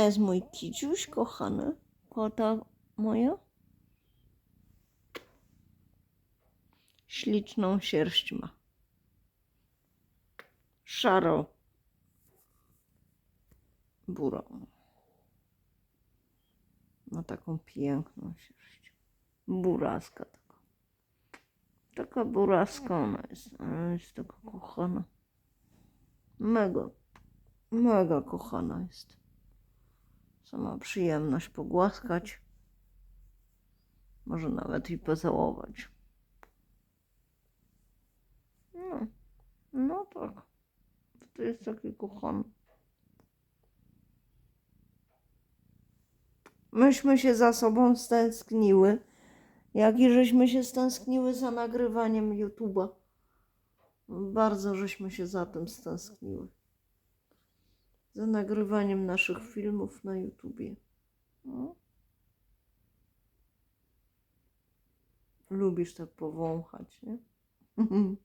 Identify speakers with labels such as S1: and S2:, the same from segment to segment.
S1: jest mój kiciuś kochany. Kota moja. Śliczną sierść ma. Szaro. Burą. Ma taką piękną sierść. Buraska taka. Taka buraska ona jest, ale jest taka kochana. Mega, mega kochana jest. Sama przyjemność pogłaskać. Może nawet i pocałować. No, no tak. To jest taki kochany. Myśmy się za sobą stęskniły, jak i żeśmy się stęskniły za nagrywaniem YouTube'a. Bardzo żeśmy się za tym stęskniły. Za nagrywaniem naszych filmów na YouTubie. No. Lubisz tak powąchać, nie?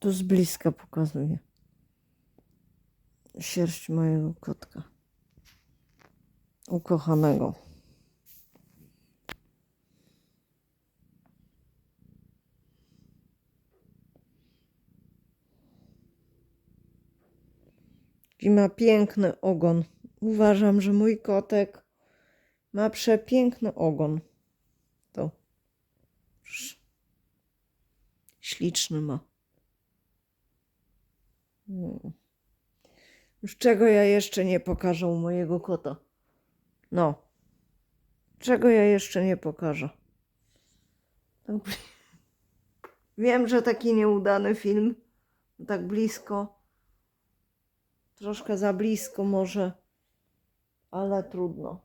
S1: Tu z bliska pokazuję sierść mojego kotka. Ukochanego. I ma piękny ogon. Uważam, że mój kotek ma przepiękny ogon. To. Śliczny ma. Mm. Już czego ja jeszcze nie pokażę u mojego kota? No. Czego ja jeszcze nie pokażę? Tak Wiem, że taki nieudany film. Tak blisko. Troszkę za blisko może. Ale trudno.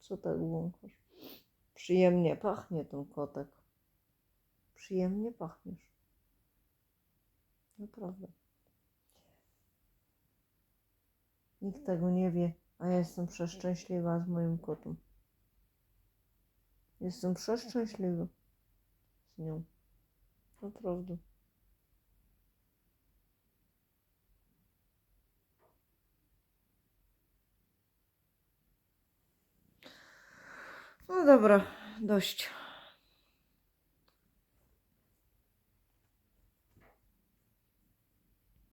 S1: Co tak wąchasz? Przyjemnie pachnie ten kotek. Przyjemnie pachniesz. Naprawdę. Nikt tego nie wie, a ja jestem przeszczęśliwa z moim kotem. Jestem przeszczęśliwa z nią. Naprawdę. No dobra, dość.